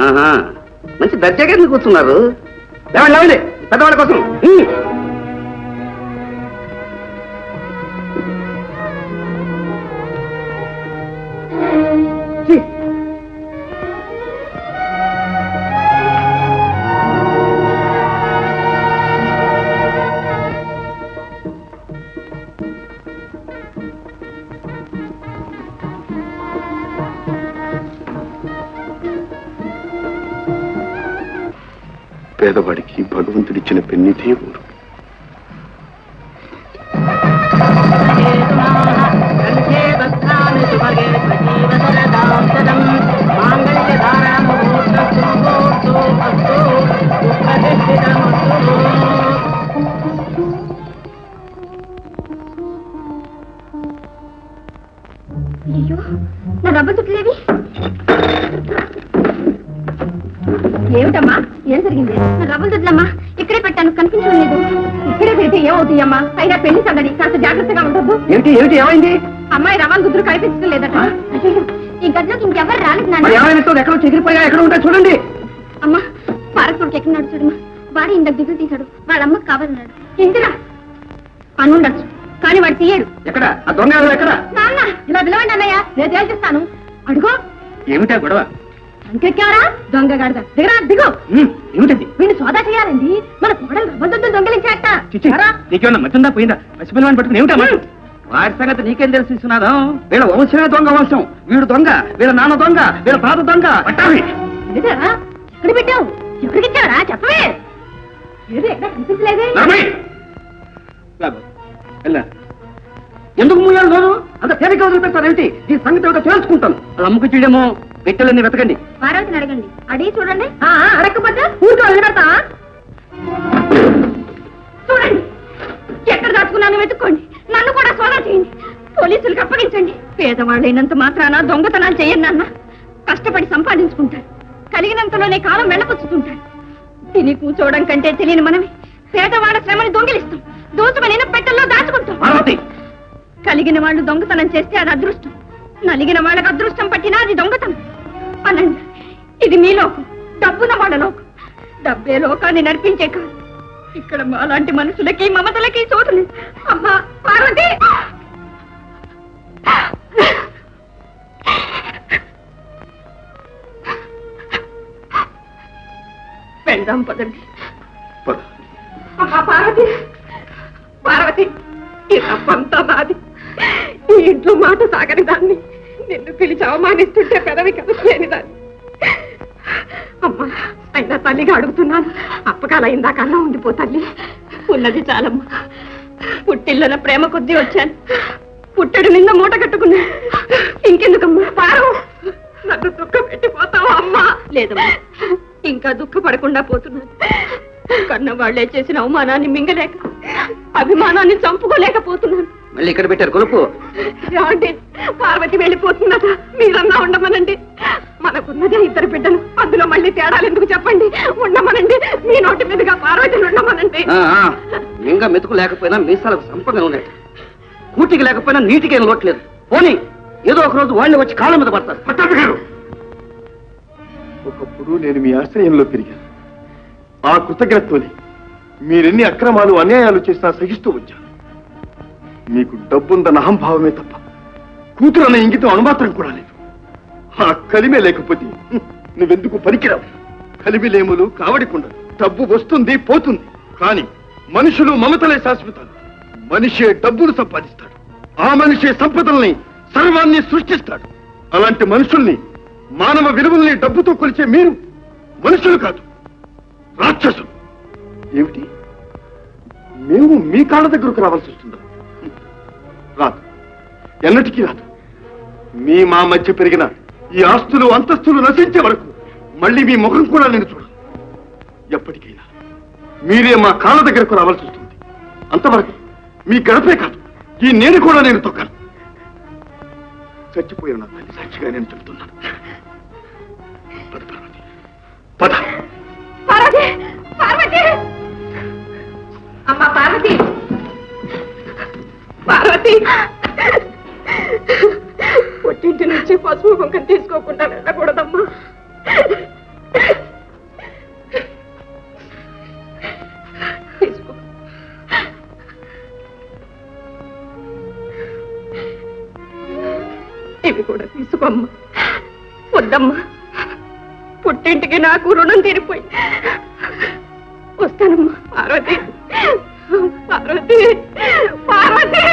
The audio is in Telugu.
మంచి దర్జాగా కూర్చున్నారు. లేవండి లేవండి పెద్దవాళ్ళ కోసం. పేదవాడికి భగవంతుడిచ్చిన పెన్నిదే ఊరు. అయ్యో నా రబ్బర్ చుట్టలేవి ఏమిటమ్మా? ఏం జరిగింది? రబ్బర్ చుట్లమ్మా ఇక్కడే పెట్టాను కనిపించడం లేదు. ఇక్కడే పెడితే ఏమవుతాయమ్మా? అయినా పెళ్ళి సందడి కాస్త జాగ్రత్తగా ఉండద్దు. ఏమిటి ఏమిటి ఏమైంది? అమ్మాయి రవ్వలు గుద్దురు కనిపించడం లేదట. ఈ గదిలోకి ఇంకెవరు రాలేదు మరి నాన్న ఏమైనా ఎక్కడ చెగిరిపోయా ఎక్కడ ఉంటాయి చూడండి. అమ్మా పారకుడికి ఎక్కడున్నాడు చూడమ్మా? వాడు ఇందాక దిగులు తీశాడు. వాళ్ళ అమ్మకు కావాలన్నాడు. ఇందిరా అనుండొచ్చు కానీ వాడు తీయడు. ఎక్కడ? ఆ దొంగ ఎవరు? ఎక్కడ? నాన్న ఇలా పిలవండి అన్నయ్య. నేను తేల్చిస్తాను. అడుగో. ఏమిటా గొడవ? ఇంకెక్కారా దొంగ గాడిద. దిగరా దిగు. ఉమ్, ఏమిటది వీడిని సోదా చేయాలండి. మన కోడలు రవ్వదొద్దు దొంగలించాట. నీకేమన్నా మతుందా పోయిందా? పసిపిల్లవాడిని పట్టుకుని ఏమిటా మాట వాడి సంగతి నీకేం తెలుసు విశ్వనాథం? వీళ్ళ వంశమే దొంగ వంశం. వీడు దొంగ వీళ్ళ నాన్న దొంగ వీళ్ళ తాత దొంగ. ఎదురా ఎక్కడ పెట్టావు? ఎక్కడికి ఇచ్చావరా చెప్పవే. ఎందుకు మూయాలి నోరు? అంత తేలిక వదిలిపెడతారేమిటి? ఈ సంగతి తెలుసుకుంటాను. అది అమ్ముకు చేయడమో పెట్టెలన్నీ వెతకండి. పార్వతిని అడగండి. అడిగి చూడండి. ఆ, ఆ, అడగకపోతే ఊరికే వదిలిపెడతా చూడండి. ఎక్కడ దాచుకున్నాను వెతుక్కోండి. నన్ను కూడా సోదా చేయండి. పోలీసులకు అప్పగించండి. పేదవాళ్ళైనంత మాత్రాన దొంగతనాలు చేయండి నాన్న. కష్టపడి సంపాదించుకుంటారు. కలిగినంతలోనే కాలం వెళ్ళపుచ్చుతుంటారు తిని కూర్చోవడం కంటే తెలియని మనమే పేదవాళ్ళ శ్రమని దొంగిలిస్తాం. దోచుమని పెట్టెల్లో దాచుకుంటాం. పార్వతి! కలిగిన వాళ్ళు దొంగతనం చేస్తే అది అదృష్టం. నలిగిన వాళ్ళకి అదృష్టం పట్టినా అది దొంగతనం. అనండి ఇది మీ లోకం. డబ్బున వాళ్ళ లోకం. డబ్బే లోకాన్ని నడిపించే కాదు. ఇక్కడ మాలాంటి మనుషులకి మమతలకి చోటు లేదు అమ్మా పార్వతి! వెళ్దాం పదండి. పద. అమ్మా పార్వతి! పార్వతి! ఈ తప్పంతా నాది ఈ ఇంట్లో మాట సాగని దాన్ని. నిన్ను పిలిచి అవమానిస్తుంటే పెదవి కలుసులేని దాన్ని. అమ్మా అయినా తల్లిగా అడుగుతున్నాను. అప్పకాల కన్నా ఉండిపో తల్లి. ఉన్నది చాలమ్మా. పుట్టిల్లన ప్రేమ కొద్దీ వచ్చాను. పుట్టడు నిన్న మూట కట్టుకున్నా. ఇంకెందుకమ్మా? పారు నన్ను దుఃఖ పెట్టిపోతావా అమ్మా? లేదమ్మా. ఇంకా దుఃఖపడకుండా పోతున్నాను. కన్న వాళ్ళే చేసిన అవమానాన్ని మింగలేక అభిమానాన్ని చంపుకోలేకపోతున్నాను. మళ్ళీ ఇక్కడ పెట్టారు కొలుపు ఏమండి పార్వతి వెళ్ళిపోతున్నదా? మీరన్నా ఉండమనండి. మనకున్నదే ఇద్దరు బిడ్డలు. అందులో మళ్ళీ తేడాలు ఎందుకు చెప్పండి? ఉండమనండి. మీ నోటి మీదుగా పార్వతిని ఉండమనండి. ఆ, ఆ, ఇంకా మెతుకు లేకపోయినా మీసాలకు సంపంగా ఉన్నాయి. కూటికి లేకపోయినా నీటికి ఏం లోట్లేదు పోనీ ఏదో ఒక రోజు వాళ్ళు వచ్చి కాళ్ళ మీద పడతారు. పట్టాభి గారు! ఒకప్పుడు నేను మీ ఆశ్రయంలో పెరిగాను. ఆ కృతజ్ఞతతోని మీరెన్ని అక్రమాలు అన్యాయాలు చేసినా సహిస్తూ వచ్చాను. మీకు డబ్బుందన్న అహంభావమే తప్ప కూతురు అన్న ఇంగితం అనుమాత్రం కూడా లేదు. ఆ కలిమే లేకపోతే నువ్వెందుకు పనికిరావు? కలిమిలేములు కావడికుండదు డబ్బు వస్తుంది పోతుంది. కానీ మనుషులు మమతలే శాశ్వతాలు. మనిషే డబ్బును సంపాదిస్తాడు. ఆ మనిషే సంపదల్ని సర్వాన్ని సృష్టిస్తాడు. అలాంటి మనుషుల్ని మానవ విలువల్ని డబ్బుతో కొలిచే మీరు మనుషులు కాదు రాక్షసులు. ఏమిటి? మేము మీ కాళ్ళ దగ్గరకు రావాల్సి వస్తుందా? రాదు. ఎన్నటికీ రాదు. మీ మా మధ్య పెరిగిన ఈ ఆస్తులు అంతస్తులు నశించే వరకు మళ్ళీ మీ ముఖం కూడా నేను చూడను. ఎప్పటికైనా మీరే మా కాళ్ళ దగ్గరకు రావాల్సి వస్తుంది. అంతవరకు మీ గడపే కాదు ఈ నేను కూడా నేను తొక్కాను. చచ్చిపోయిన నా తల్లి సాక్షిగా నేను చెబుతున్నాను. మనిషి పసుపు కుంకం తీసుకోకుండా వెళ్ళకూడదమ్మా. ఇవి కూడా తీసుకోమ్మా. వద్దమ్మా. పుట్టింటికి నాకు రుణం తీరిపోయి. వస్తానమ్మా. పార్వతి. పార్వతి. పార్వతి.